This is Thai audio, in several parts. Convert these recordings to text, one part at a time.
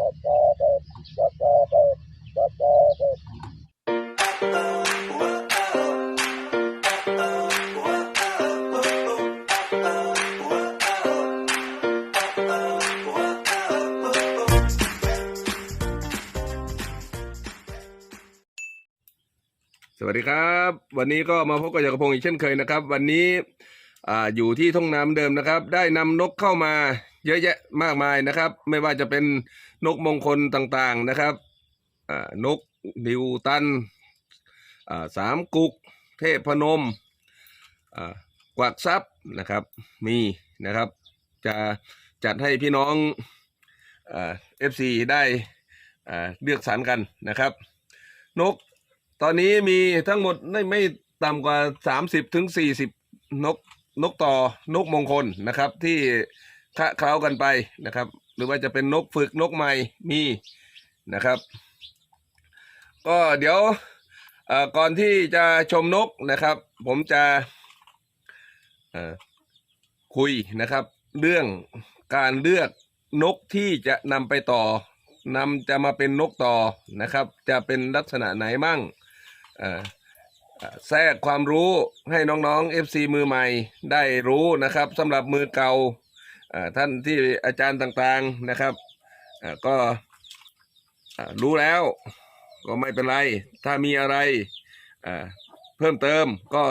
สวัสดีครับ วันนี้ก็มาพบกับจักรพงศ์อีกเช่นเคยนะครับ วันนี้ออยู่ที่ทุ่งน้ำเดิมนะครับ ได้นำนกเข้ามา เยอะแยะมากมายนะครับ ไม่ว่าจะเป็นนกมงคลต่างๆนะครับนกดิวตันสามกุก เทพพนมอ่ากวักซับนะครับมีนะครับ จะจัดให้พี่น้องเอฟซีได้เลือกสรรกันนะครับ นกตอนนี้มีทั้งหมดไม่ไม่ต่ำกว่าสามสิบถึงสี่สิบนกนกต่อนกมงคลนะครับที่ คะเคล้ากันไปนะครับ หรือว่าจะเป็นนกฝึกนกใหม่มีนะครับ ก็เดี๋ยวก่อนที่จะชมนกนะครับ ผมจะคุยนะครับ เรื่องการเลือกนกที่จะนำไปต่อนำจะมาเป็นนกต่อนะครับ จะเป็นลักษณะไหนมั่งแทรกความรู้ให้น้องๆ FC มือใหม่ได้รู้นะครับสำหรับมือเก่า ท่านที่อาจารย์ต่างๆนะครับก็รู้แล้วก็ไม่เป็นไร ถ้ามีอะไรเพิ่มเติมก็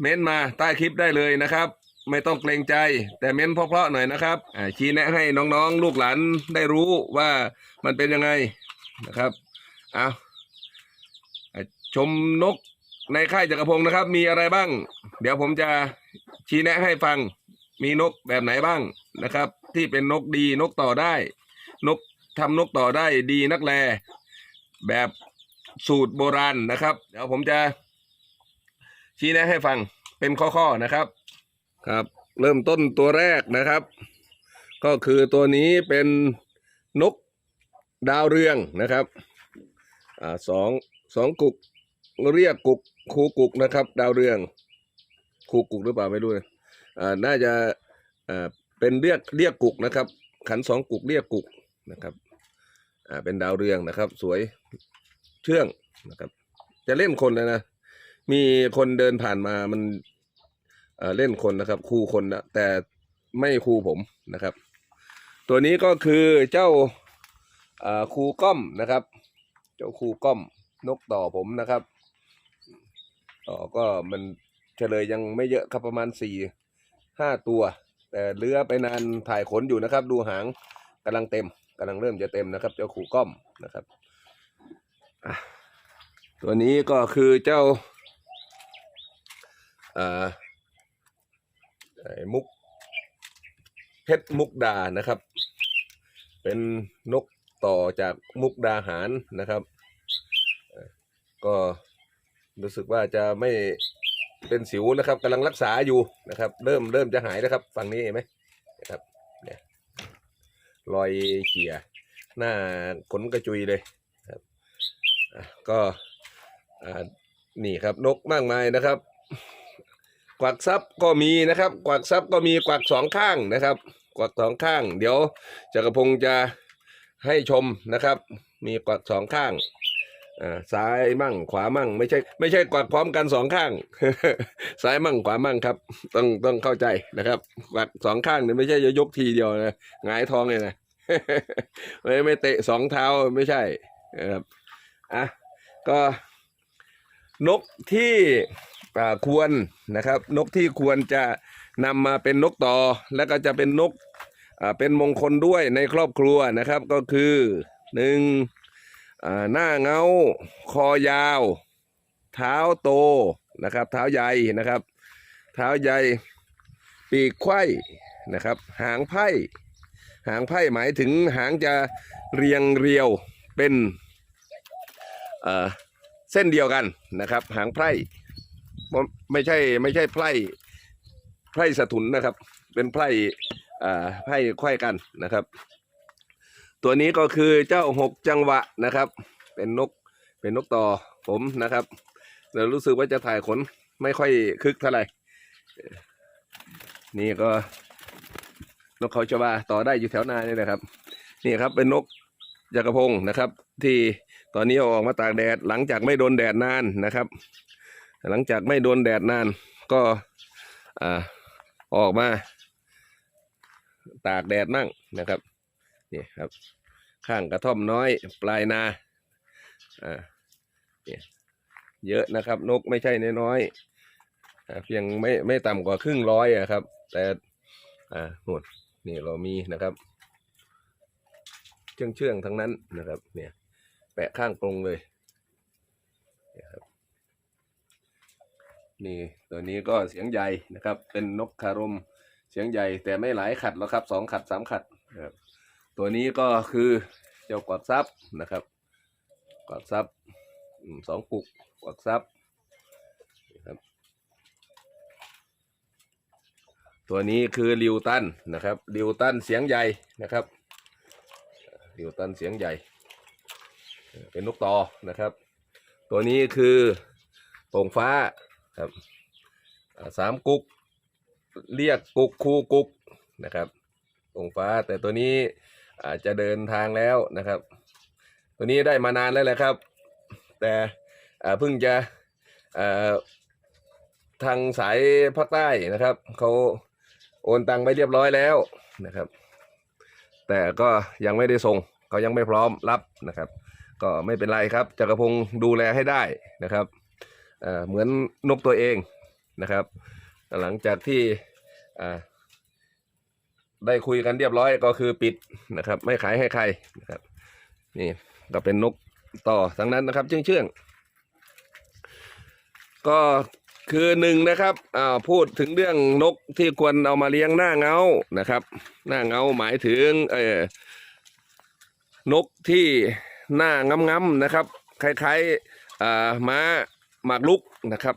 เม้นมาใต้คลิปได้เลยนะครับ ไม่ต้องเกรงใจ แต่เม้นเพราะๆหน่อยนะครับชี้แนะให้น้องๆ ลูกหลานได้รู้ว่ามันเป็นยังไงนะครับเอาชมนกในค่ายจักรพงศ์นะครับ มีอะไรบ้าง เดี๋ยวผมจะชี้แนะให้ฟัง มีนกแบบไหนบ้างนะครับ ที่เป็นนกดีนกต่อได้ นกทำนกต่อได้ดีนักแล แบบสูตรโบราณนะครับ เดี๋ยวผมจะชี้แนะให้ฟังเป็นข้อๆนะครับครับ เริ่มต้นตัวแรกนะครับ ก็คือตัวนี้เป็นนกดาวเรืองนะครับอ่าสองสองกุกเรียกกุกคูกุกนะครับ ดาวเรืองคูกุกหรือเปล่าไม่รู้นะอ่า น่าจะเป็นเรียกเรียกกุกนะครับ ขันสองกุกเรียกกุกนะครับเป็นดาวเรืองนะครับ สวยเชื่องนะครับ จะเล่นคนเลยนะ มีคนเดินผ่านมามันเเล่นคนนะครับครูคนนะแต่ไม่ครูผมนะครับ ตัวนี้ก็คือเจ้าอ่าครูก้อมนะครับ เจ้าครูก้อมนกต่อผมนะครับต่อก็มันเฉลยยังไม่เยอะครับประมาณสี่ ห้าตัว แต่เลื้อไปนานถ่ายขนอยู่นะครับ ดูหางกำลังเต็มกำลังเริ่มจะเต็มนะครับ เจ้าขู่ก้อมนะครับตัวนี้ก็คือเจ้าไอ้มุกเพชรมุกดานะครับ เป็นนกต่อจากมุกดาหารนะครับ ก็รู้สึกว่าจะไม่ เป็นสิวนะครับกำลังรักษาอยู่นะครับ เริ่มเริ่มจะหายแล้วครับ ฝั่งนี้เห็นไหมนะครับเนี่ยรอยเขี่ยหน้าขนกระจุยเลยครับก็อ่านี่ครับนกมากมายนะครับ กวักซับก็มีนะครับ กวักซับก็มีกวักสองข้างนะครับ กวักสองข้าง เดี๋ยวจักรพงศ์จะให้ชมนะครับ มีกวักสองข้าง ซ้ายมั่งขวามั่ง ไม่ใช่ไม่ใช่กวักพร้อมกันสองข้าง ซ้ายมั่งขวามั่งครับ ต้องต้องเข้าใจนะครับกวักสองข้างเนี่ยไม่ใช่จะยกทีเดียวนะหงายท้องเลยนะไม่ไม่เตะสองเท้าไม่ใช่นะครับอะก็นกที่ควรนะครับ นกที่ควรจะนำมาเป็นนกต่อ แล้วก็จะเป็นนกอ่าเป็นมงคลด้วยในครอบครัวนะครับ ก็คือหนึ่ง หน้าเงา คอยาว เท้าโตนะครับ เท้าใหญ่นะครับ เท้าใหญ่ ปีกไข้นะครับ หางไพ่ หางไพ่หมายถึงหางจะเรียงเรียวเป็นเเส้นเดียวกันนะครับ หางไพร่ไม่ใช่ไม่ใช่ไพร่ไพร่สะทุนนะครับ เป็นไพร่ไพร่ไข้กันนะครับ ตัวนี้ก็คือเจ้าหกจังหวะนะครับ เป็นนกเป็นนกต่อผมนะครับเดี๋ยวรู้สึกว่าจะถ่ายขนไม่ค่อยคึกเท่าไหร่ นี่ก็นกเขาชวาต่อได้อยู่แถวนานี่นะครับ นี่ครับเป็นนกจักรพงนะครับ ที่ตอนนี้อออกมาตากแดดหลังจากไม่โดนแดดนานนะครับ หลังจากไม่โดนแดดนานก็อ่าออกมา ตากแดดมั่งนะครับ นี่ครับ ข้างกระท่อมน้อย ปลายนาอ่าเนี่ยเยอะนะครับ นกไม่ใช่น้อยๆเพียงไม่ไม่ต่ำกว่าครึ่งร้อยอะครับ แต่อ่านู่นนี่เรามีนะครับเชื่องเชื่องทั้งนั้นนะครับ เนี่ย แปะข้างกรงเลยนี่ครับนี่ตัวนี้ก็เสียงใหญ่นะครับ เป็นนกคารมเสียงใหญ่แต่ไม่หลายขัดหรอกครับสองขัดสามขัดนะครับ ตัวนี้ก็คือเจ้ากวักซับนะครับกวักซับสองปุกกวักซับนะครับ ตัวนี้คือลิวตันนะครับลิวตันเสียงใหญ่นะครับลิวตันเสียงใหญ่ เป็นนกต่อนะครับ ตัวนี้คือโป่งฟ้าครับสามกุก เรียกกุกคูกุกนะครับโป่งฟ้าแต่ตัวนี้ อาจจะเดินทางแล้วนะครับ ตัวนี้ได้มานานแล้วแหละครับ แต่เพิ่งจะทางสายภาคใต้นะครับเขาโอนตังไปเรียบร้อยแล้วนะครับ แต่ก็ยังไม่ได้ส่งเขายังไม่พร้อมรับนะครับ ก็ไม่เป็นไรครับจักรพงศ์ดูแลให้ได้นะครับเหมือนนกตัวเองนะครับ หลังจากที่ ได้คุยกันเรียบร้อยก็คือปิดนะครับ ไม่ขายให้ใครนะครับ นี่ก็เป็นนกต่อทั้งนั้นนะครับ เชื่องเชื่องก็คือหนึ่งนะครับอ่าพูดถึงเรื่องนกที่ควรเอามาเลี้ยงหน้าเงานะครับ หน้าเงาหมายถึงเออนกที่หน้างำๆนะครับคล้ายๆอ่าม้าหมากลุกนะครับ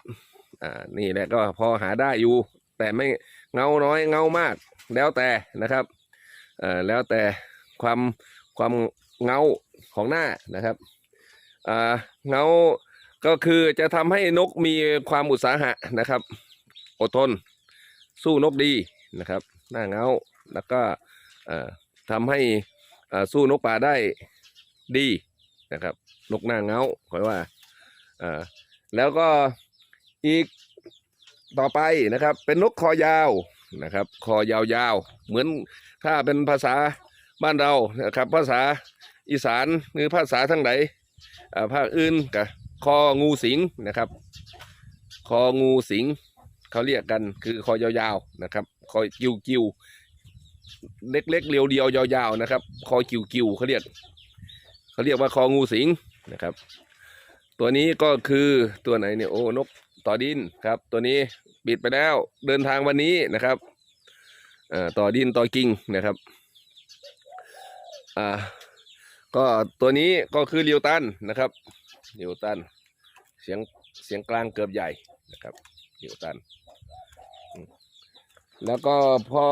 อ่านี่แหละก็พอหาได้อยู่ แต่ไม่เงาน้อยเงามาก แล้วแต่นะครับเอ่อแล้วแต่ความความเงาของหน้านะครับอ่าเงาก็คือจะทำให้นกมีความอุตสาหะนะครับ อดทน สู้นกดีนะครับ หน้าเงาแล้วก็ทำให้สู้นกป่าได้ดีนะครับ นกหน้าเงาขอยว่าแล้วก็อีกต่อไปนะครับ เป็นนกคอยาว นะครับ คอยาวๆ เหมือนถ้าเป็นภาษาบ้านเรานะครับ ภาษาอีสานหรือภาษาทั้งไหนอ่าภาคอื่นกับคองูสิงนะครับ คองูสิงเขาเรียกกันคือคอยาวๆนะครับคอยกิวกิวๆเล็กๆเรียวเดียวๆยาวๆนะครับ คอกิวกิวๆเขาเรียกเขาเรียกว่าคองูสิงนะครับ ตัวนี้ก็คือตัวไหนเนี่ยโอ้นกต่อดินครับ ตัวนี้ ปิดไปแล้ว เดินทางวันนี้นะครับต่อดินต่อกิ่งนะครับอ่าก็ตัวนี้ก็คือเรียวตันนะครับเรียวตันเสียงเสียงกลางเกือบใหญ่นะครับเรียวตัน แล้วก็พอ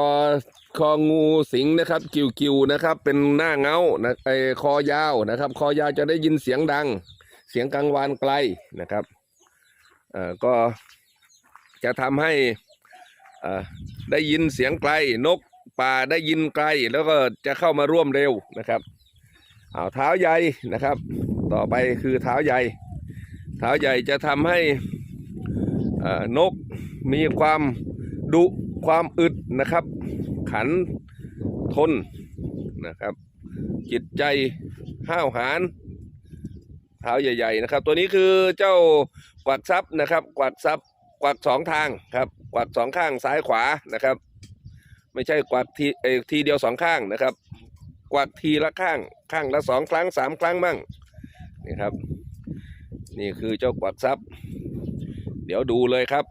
คองูสิงนะครับ กิวกิวๆนะครับ เป็นหน้าเงานะไอคอยาวนะครับ คอยาวจะได้ยินเสียงดัง เสียงกลางวานไกลนะครับอ่อก็ จะทำให้ได้ยินเสียงไกลนกป่าได้ยินไกลแล้วก็จะเข้ามาร่วมเร็วนะครับเอาเท้าใหญ่นะครับ ต่อไปคือเท้าใหญ่ เท้าใหญ่จะทำให้นกมีความดุความอึดนะครับ ขันทนนะครับ จิตใจห้าวหาญเท้าใหญ่ ๆ นะครับ ตัวนี้คือเจ้ากวักซับนะครับ กวักซับ กวักสองทางครับ กวักสองข้างซ้ายขวานะครับ ไม่ใช่กวักทีเออทีเดียวสองข้างนะครับ กวักทีละข้างข้างละสองครั้งสามครั้งมั่งนี่ครับ นี่คือเจ้ากวักซับเดี๋ยวดูเลยครับ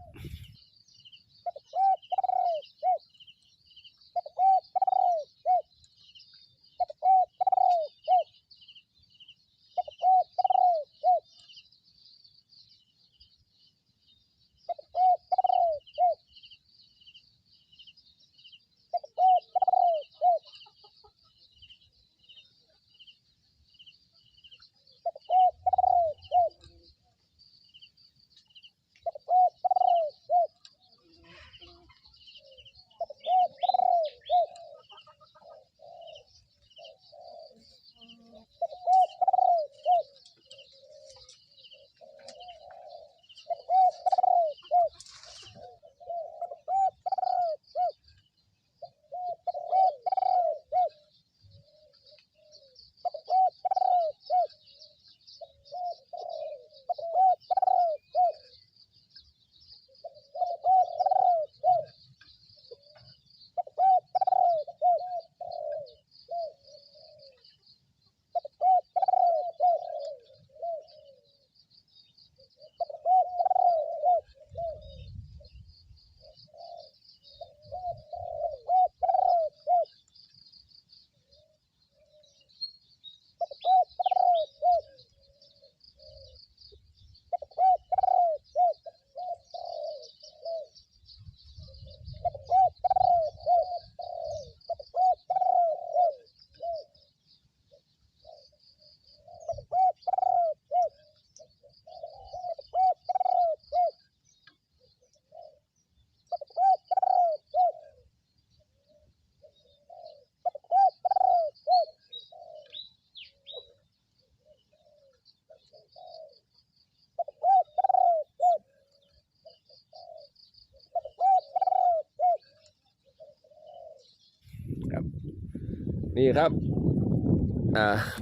นี่ครับ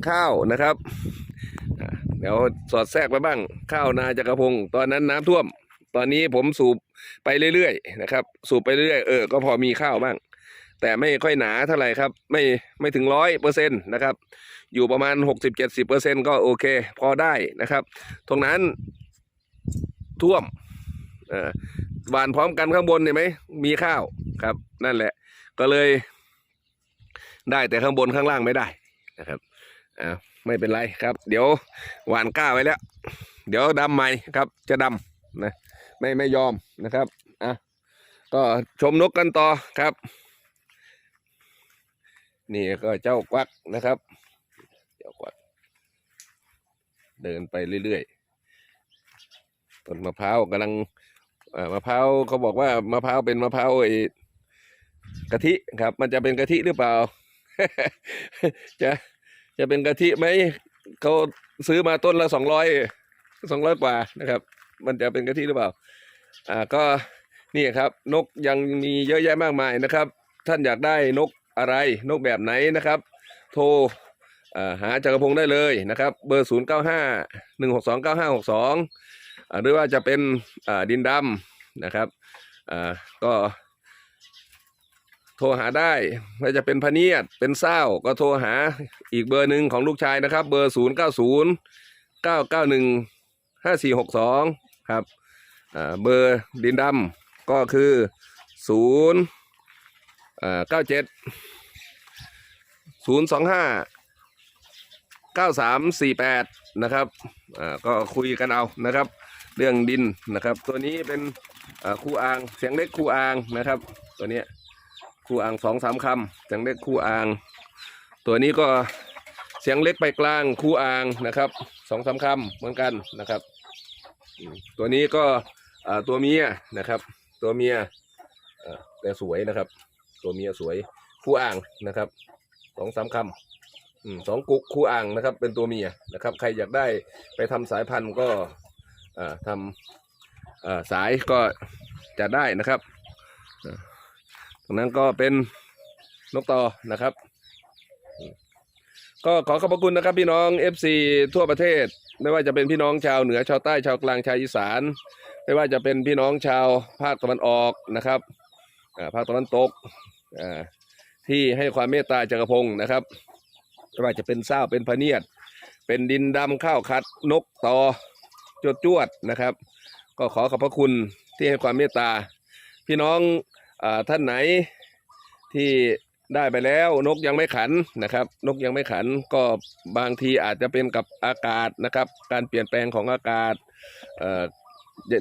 ข้าวนะครับ เดี๋ยวสอดแทรกไปบ้าง ข้าวนาจักรพงศ์ตอนนั้นน้ำท่วม ตอนนี้ผมสูบไปเรื่อยๆนะครับ สูบไปเรื่อยๆเออก็พอมีข้าวบ้าง แต่ไม่ค่อยหนาเท่าไหร่ครับ ไม่ไม่ถึงร้อยเปอร์เซ็นต์นะครับ อยู่ประมาณหกสิบเจ็ดสิบเปอร์เซ็นก็โอเค พอได้นะครับ ตรงนั้นท่วมอ่อหวานพร้อมกันข้างบนเห็นไหมมีข้าวครับ นั่นแหละ ก็เลย ได้แต่ข้างบนข้างล่างไม่ได้นะครับอ่าไม่เป็นไรครับ เดี๋ยวหวานกล้าไว้แล้ว เดี๋ยวดำใหม่ครับ จะดำนะไม่ไม่ยอมนะครับอะก็ชมนกกันต่อครับ นี่ก็เจ้ากวักนะครับ เจ้ากวัก เดินไปเรื่อยๆต้นมะพร้าวกำลังอ่อมะพร้าวเขาบอกว่ามะพร้าวเป็นมะพร้าวไอ้กะทิครับ มันจะเป็นกะทิหรือเปล่า จะจะเป็นกะทิไหมเขาซื้อมาต้นละสองร้อยสองร้อยกว่านะครับ มันจะเป็นกะทิหรือเปล่า อ่าก็นี่ครับ นกยังมีเยอะแยะมากมายนะครับ ท่านอยากได้นกอะไรนกแบบไหนนะครับ โทรอ่าหาจักรพงศ์ได้เลยนะครับ เบอร์ศูนย์เก้าห้าหนึ่งหกสองเก้าห้าหกสองหรือว่าจะเป็นอ่าดินดำนะครับอ่าก็ ทรหาได้ไม่จะเป็นพเนียดเป็นเศร้าก็โทรหาอีกเบอร์หนึ่งของลูกชายนะครับ เบอร์ศูนย์เก้าศูนย์เก้าเก้าหนึ่งห้าสี่หกสองครับเบอร์ดินดำก็คือศูนย์เก้าเจ็ดศูนย์สองห้า9348นะครับก็คุยกันเอานะครับ เรื่องดินนะครับ ตัวนี้เป็นคู่อ่างเสียงเล็กคู่อ่างนะครับ ตัวเนี้ย คู่อ่างสองสามคำเสียงเล็กคู่อ่าง ตัวนี้ก็เสียงเล็กไปกลางคู่อ่างนะครับสองสามคำเหมือนกันนะครับ ตัวนี้ก็ตัวเมียนะครับ ตัวเมียแต่สวยนะครับ ตัวเมียสวยคู่อ่างนะครับสองสามคำสองกุกคู่อ่างนะครับ เป็นตัวเมียนะครับ ใครอยากได้ไปทำสายพันธุ์ก็ทำอ่าสายก็จะได้นะครับ รงนั้นก็เป็นนกต่อนะครับ ก็ขอขอบพระคุณนะครับ พี่น้อง FC ทั่วประเทศ ไม่ว่าจะเป็นพี่น้องชาวเหนือชาวใต้ชาวกลางชาวอีสาน ไม่ว่าจะเป็นพี่น้องชาวภาคตะวันออกนะครับภาคตะวันตกที่ให้ความเมตตาจักรพงศ์นะครับไม่ว่าจะเป็นเศร้าเป็นพเนียด เป็นดินดำข้าวคัดนกตอจวดจวดนะครับ ก็ขอขอบพระคุณที่ให้ความเมตตา พี่น้อง ท่านไหนที่ได้ไปแล้วนกยังไม่ขันนะครับ นกยังไม่ขันก็บางทีอาจจะเป็นกับอากาศนะครับ การเปลี่ยนแปลงของอากาศเอ่อ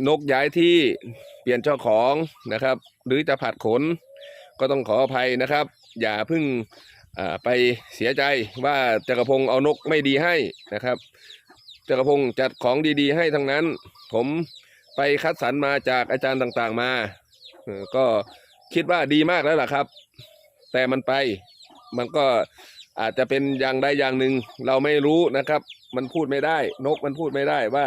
นกย้ายที่เปลี่ยนเจ้าของนะครับ หรือจะผัดขนก็ต้องขออภัยนะครับ อย่าเพึ่งไปเสียใจว่าจักรพงศ์เอานกไม่ดีให้นะครับจักรพงศ์จัดของดีๆ ให้ทั้งนั้น ผมไปคัดสรรมาจากอาจารย์ต่างๆมาก็ คิดว่าดีมากแล้วล่ะครับ แต่มันไปมันก็อาจจะเป็นอย่างใดอย่างหนึ่งเราไม่รู้นะครับ มันพูดไม่ได้ นกมันพูดไม่ได้ว่า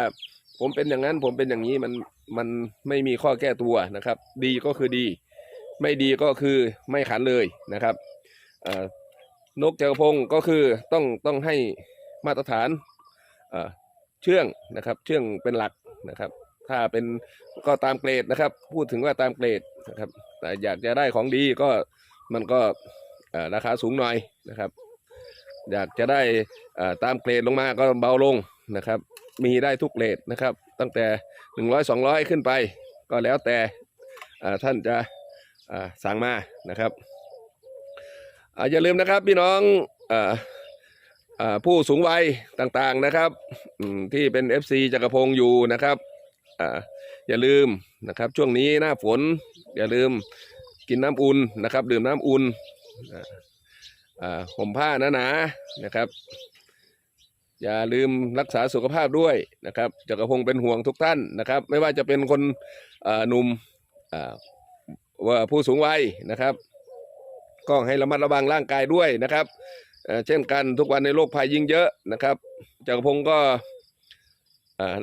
ผมเป็นอย่างนั้นผมเป็นอย่างนี้มันมันไม่มีข้อแก้ตัวนะครับ ดีก็คือดี ไม่ดีก็คือไม่ขันเลยนะครับนกเจักรพงก็คือต้องต้องให้มาตรฐานเชื่องนะครับ เชื่องเป็นหลักนะครับ ถ้าเป็นก็ตามเกรดนะครับ พูดถึงว่าตามเกรดนะครับ แต่อยากจะได้ของดีก็มันก็ราคาสูงหน่อยนะครับ อยากจะได้ตามเกรดลงมาก็เบาลงนะครับ มีได้ทุกเกรดนะครับ ตั้งแต่หนึ่งร้อยสองร้อยขึ้นไป ก็แล้วแต่ท่านจะสั่งมานะครับอย่าลืมนะครับพี่น้องออผู้สูงวัยต่างๆนะครับที่เป็น FC จักรพงศ์อยู่นะครับ อย่าลืมนะครับ ช่วงนี้หน้าฝน อย่าลืมกินน้ำอุ่นนะครับ ดื่มน้ำอุ่นห่มผ้าหนาๆนะครับ อย่าลืมรักษาสุขภาพด้วยนะครับจักรพงศ์เป็นห่วงทุกท่านนะครับ ไม่ว่าจะเป็นคนหนุ่มว่าผู้สูงวัยนะครับก็ให้ระมัดระวังร่างกายด้วยนะครับเช่นกันทุกวันในโลกภัยยิ่งเยอะนะครับจักรพงศ์ก็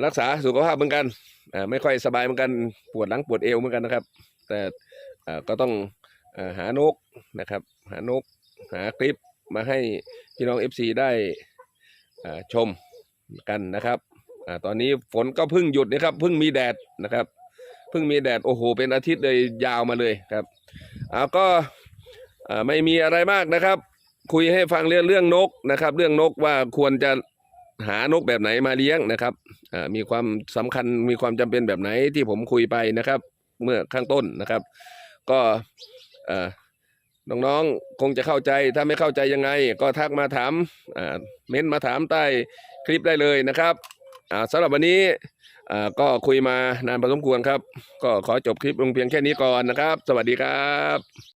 รักษาสุขภาพเหมือนกัน ไม่ค่อยสบายเหมือนกันปวดหลังปวดเอวเหมือนกันนะครับ แต่ก็ต้องอหานกนะครับ หานกหาคลิปมาให้พี่น้อง FC ได้ชมกันนะครับอตอนนี้ฝนก็เพิ่งหยุดนะครับเพิ่งมีแดดนะครับเพิ่งมีแดดโอ้โหเป็นอาทิตย์เลยยาวมาเลยครับเอาก็ไม่มีอะไรมากนะครับ คุยให้ฟังเรื่องเรื่องนกนะครับ เรื่องนกว่าควรจะ หานกแบบไหนมาเลี้ยงนะครับมีความสำคัญมีความจำเป็นแบบไหนที่ผมคุยไปนะครับ เมื่อข้างต้นนะครับ ก็น้องๆคงจะเข้าใจถ้าไม่เข้าใจยังไง ก็ทักมาถามเม้นต์มาถามใต้คลิปได้เลยนะครับสำหรับวันนี้ก็คุยมานานพอสมควรครับ ก็ขอจบคลิปลงเพียงแค่นี้ก่อนนะครับ สวัสดีครับ